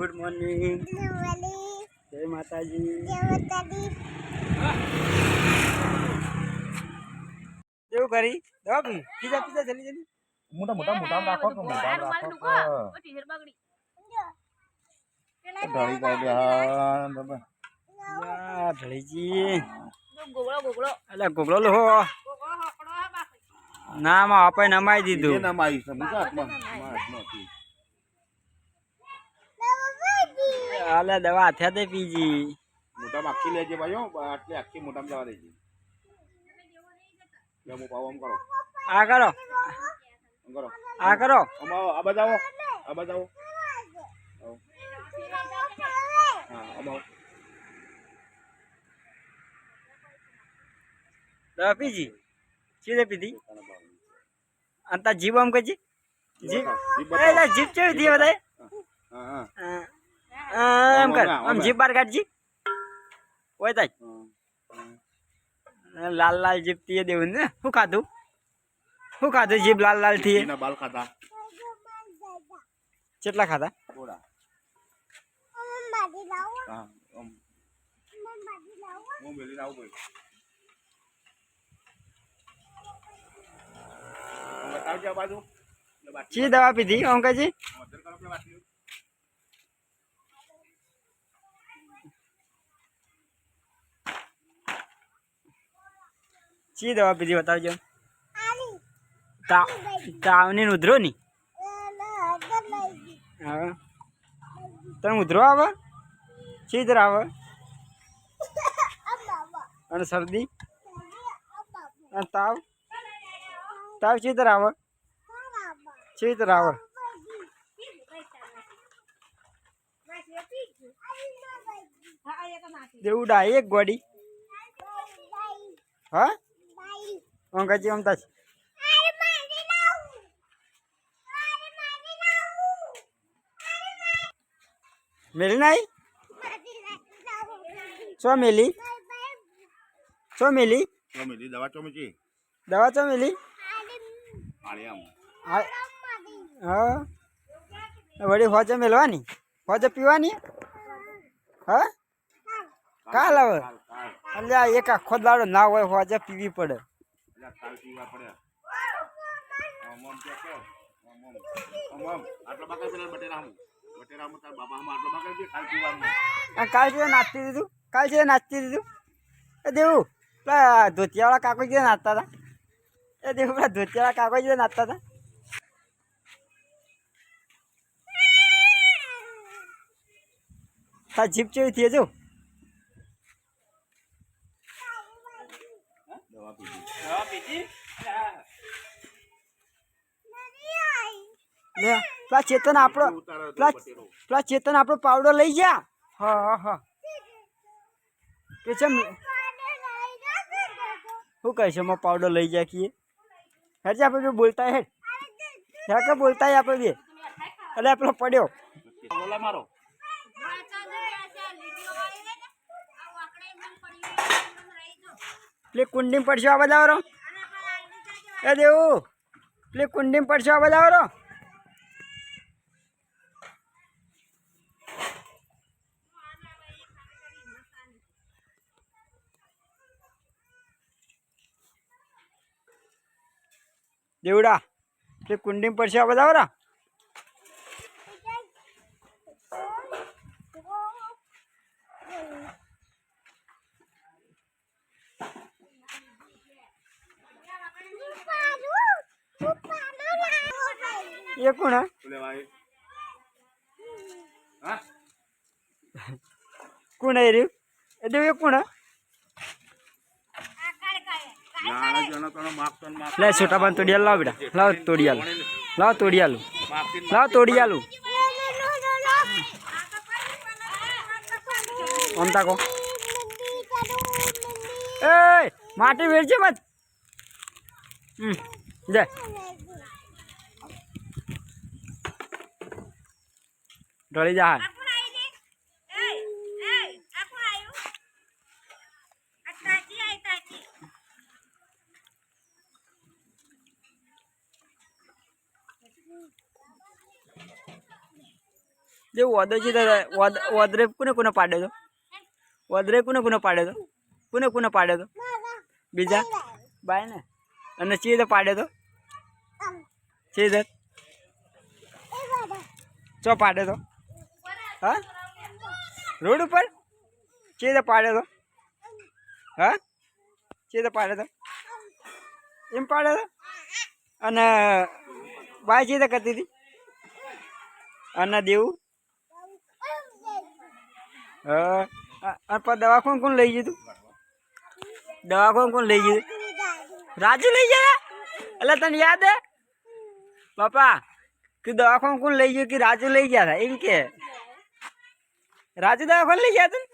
Good morning જય માતાજી. કેવું કરી? દવા પી પીઝા પીઝા જલ્દી. જલ્દી મોટા મોટા મોટા રાખો કે મોટા રાખો કે ઢળી ગઈ હા ઢળીજી. અલ્યા ગોગળો લો ના માં આપણે નમાઈ દીધું. નમાઈ છે મુકા હાથમાં મારા હાથમાં હતી. અલ્યા દવા હાથે તે પીજી મોટા આખી લેજે ભાઈઓ આટલી આખી મોટામાં જવા દેજે. હું પાવ આમ કરો. આ કરો. કરો. આ કરો. આમ આ બજાવો આ બજાવો આવો. હા આમ દવા પીજી? સીધે પીધી? અંતા જીવ આમ કજી જીભ જીભ? કેવી દી બતાય હા. હા. એમ કર. આમ, જીભ બાર કાઢજી. ઓય તાજ. લાલ લાલ જીભ તીએ દેવું ને. શું ખાધું? શું ખાધું જીભ લાલ લાલથી બાલ ખાતા કેટલા ખાધા? થોડા. હા હું મેલીને આવું ભાઈ. બતાવજો બાજુ. ચી દવા પીધી અંકજી મધર કરો કે બાટલી ચી દવા પીધી બતાવજો. તાવ તાવની ને ઉધરો ની? હા. તને ઉધરો આવે? ચી તર આવે? અને શરદી? અને તાવ? તાવ ચી તર આવે? ચી તર આવે. દેવડા એક ગોડી હા? અંકજી આમ તાજ. મેલી નાઈ? ચો મેલી? ચો મેલી? ચોમેલી દવા ચોમેચી દવા ચોમેલી આળી આમ. હા. હા. વળી હોજે મેલવાની? હોજે પીવાની? હા? કાલ કાલ. અલ્યા એક આખો દાડો ના હોય હોજે પીવી પડે. એટલે કાલ પીવા પડે. આમ આમ કે કે આમ આમ. આમ આમ. આટલો બાકર પેલા બટેરા આમ બટેરા આમ તાર બાબા આમ આટલો બાકર કાલ પીવાનું કાલ છે નાચતી દીધું કાલ છે નાચતી દીધું એ દેવું, પેલા ધોતિયાવાળા કાકો જે નાચતા હતા. એ દેવું, પેલા ધોતિયાવાળા કાકો જે નાચતા હતા. તાર જીપ ચેવી થઈ જો દવા પીધી લે પેલા ચેતન આપણો પેલા ચેતન આપણો પાવડો લઈ જા. હા હા હા. કે છે શું કહે છે માં પાવડો લઈ જા કીએ. હેડ છે આપણે બોલતા હેડ. હેડ કે બોલતા આપણે બે. એટલે આપણો પડ્યો. બોલા મારો. પેલી કુંડીમ પડશો આ બધાવરો એ દેવું, પેલી કુંડીમ પડશો આ બધાવરો દેવડા, પેલી કુંડીમ પડશો આ બધાવરા એ કોણ હે? બોલે ભાઈ હા કોણ આવી રહ્યું? એટલે કોણ લે છોટા બાન તોડિયાલ લાવ બેટા. લાવ તોડિયાલ. લાવ તોડિયાલ. લાવ તોડિયાલ. આમ તાકો. એ માટી વેરજે મત હમ જા. ઢળી જા. હાલ જે ઓદો છે તે ઓદ- ઓદરે કોને કોને પાડે તો? ઓદરે કોને કોને પાડે તો? કોને કોને પાડે તો? બીજા? બાય ને અને ચી તો? પાડે તો ચી તો ચો પાડે તો? હા? રોડ ઉપર? ચી તો પાડે તો? હા? ચી તો પાડે તો? એમ પાડે તો? અને બાય છે કરતી હતી? અને દેવું? હા. દવાખાનું કોણ લઈ ગયું તું? દવાખાનું કોણ લઈ ગયું રાજુ લઈ ગયા એટલે તને યાદ હે? બાપા કે દવાખાનું કોણ લઈ ગયું કે રાજુ લઈ ગયા હતા એમ કે. રાજુ દવાખાનું લઈ ગયા તું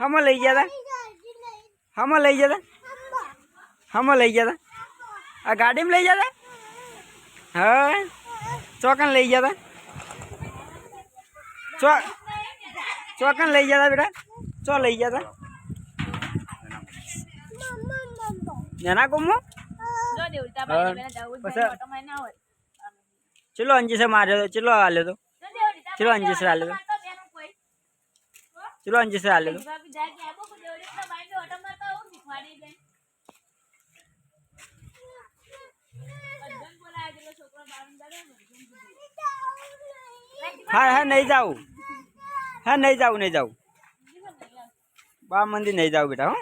હમણાં લઈ ગયા હતા હમણાં લઈ ગયા હતા હમણાં લઈ ગયા હતા આ ગાડીમાં લઈ ગયા હતા હા ચોકન લઈ ગયા હતા ચોકન લઈ ગયા હતા બેટા ચો લઈ ગયા હતા નાના કોમો. ચલો અંજીસે માર્યો ચલો હાલ્યો તો. ચલો અંજીસ હાલે તો. ચલો કે ને હસબન્ડ કીધું. હા હા નહીં જાઉં. હા નહીં જાઉં નહીં જાઉં. બા મંદિર નહીં જાઉં બેટા હો.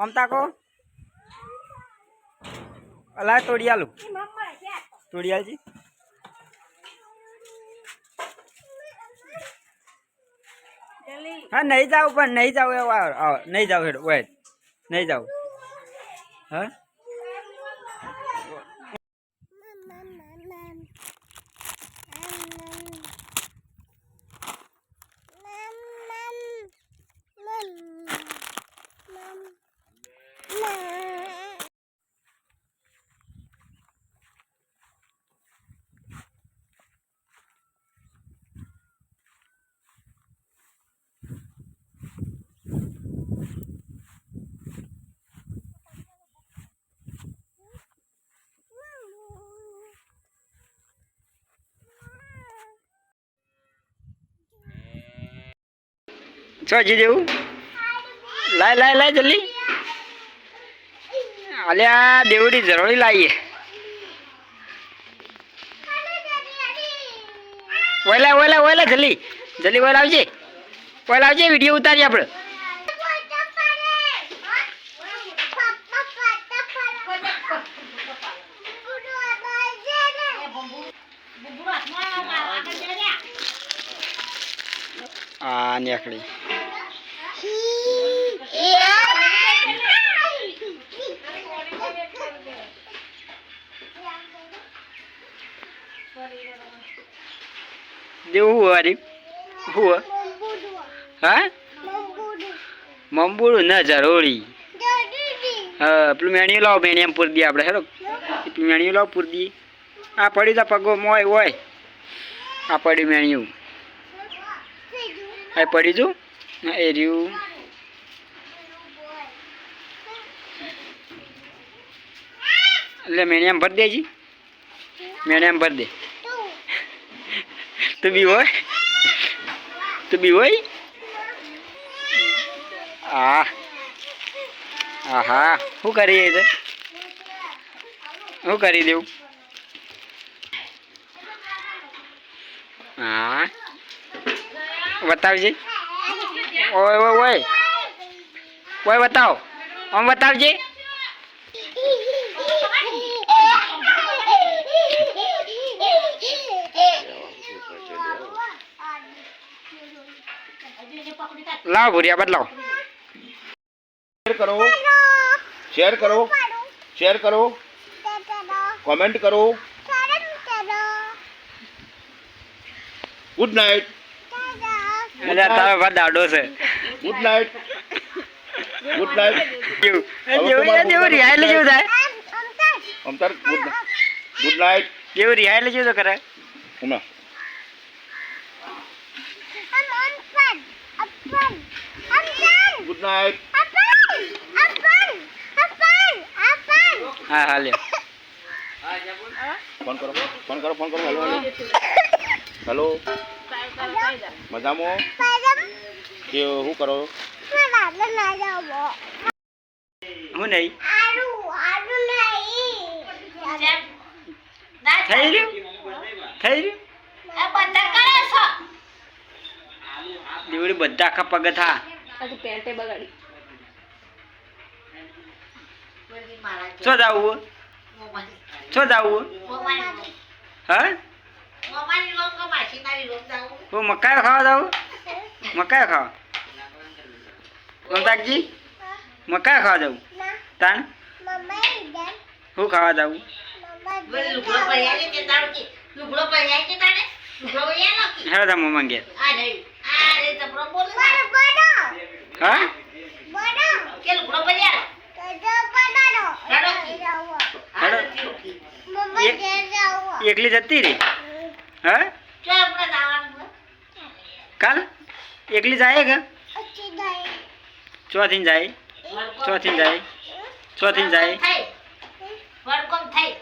આમ તાકો. અલા તોડિયાલું આલું. હા નહીં જાવ પણ નહીં જાવ એવું નહીં જાઉં હેડો વેટ નહીં જાવ હા? છો જી દેવું લાય લાય લાય, જલ્દી. અલ્યા દેવડી જરૂરી લાવીએ વહેલા વહેલા વહેલા, જલ્દી. જલ્દી વહેલા આવજે. વહેલા આવજે, વીડિયો ઉતારીએ આપણે. આ નીકળી. દેવું હું વારી? હું હા? મમ્બુડું ના જરોળી હા, પેલું મેણી લાવો મેણિયામ પૂરી દઈએ આપણે હેરો પેલું મેણિયું લાવો, પૂરી દઈએ. આ પડી તો પગો મોય હોય. આ પડ્યું મેણિયું. આ પડી જું. હા એ રહ્યું. એટલે મેણિયામ ભરી દેજી. મેણિયામ ભરી દે. તું બી હોય તું બી હોય આ આહા શું કરી છે શું કરી દેવું હા બતાવજે ઓય ઓય ઓય ઓય બતાવ આમ બતાવજે લાવ ભૂરિયા બદલાવ. શેર કરો. શેર કરો. શેર કરો. કોમેન્ટ કરો. ગુડ નાઇટ એટલે તારો ભાઈ દાડો છે. ગુડ નાઇટ ગુડ નાઇટ જેવું જેવું રિહાયેલું જેવું થાય અમતાર ગુડ ગુડ નાઇટ જેવું રિહાયેલું જેવું તો કરે હમણાં ગુડ નાઇટ હા હા લ્યો ફોન કરો ફોન કરો ફોન કરો. Hello hello. મજામાં? કે શું કરો? હું નહીં. થઈ રહ્યું? થઈ રહ્યું? આ બધા આખા પગથા દીવડી બધા આખા પેન્ટે બગાડી. શું જાવું? શું જાવું? હા? મકાઈ ખાવા જાવ? મકાઈ ખાવા? મમતાજી મકાઈ ખાવા જાવ? તાણ હું ખાવા જાવ? છે છે હેડો તા મમ્મા હા? કે લુગડો પહેર્યા હેડો કી આ હેડો. નથી એકલી જતી રે હા? કાલ? એકલી જાય કે? ચોથી જાય. ચોથી જાય. ચોથી જાય. વડકોમ થઈ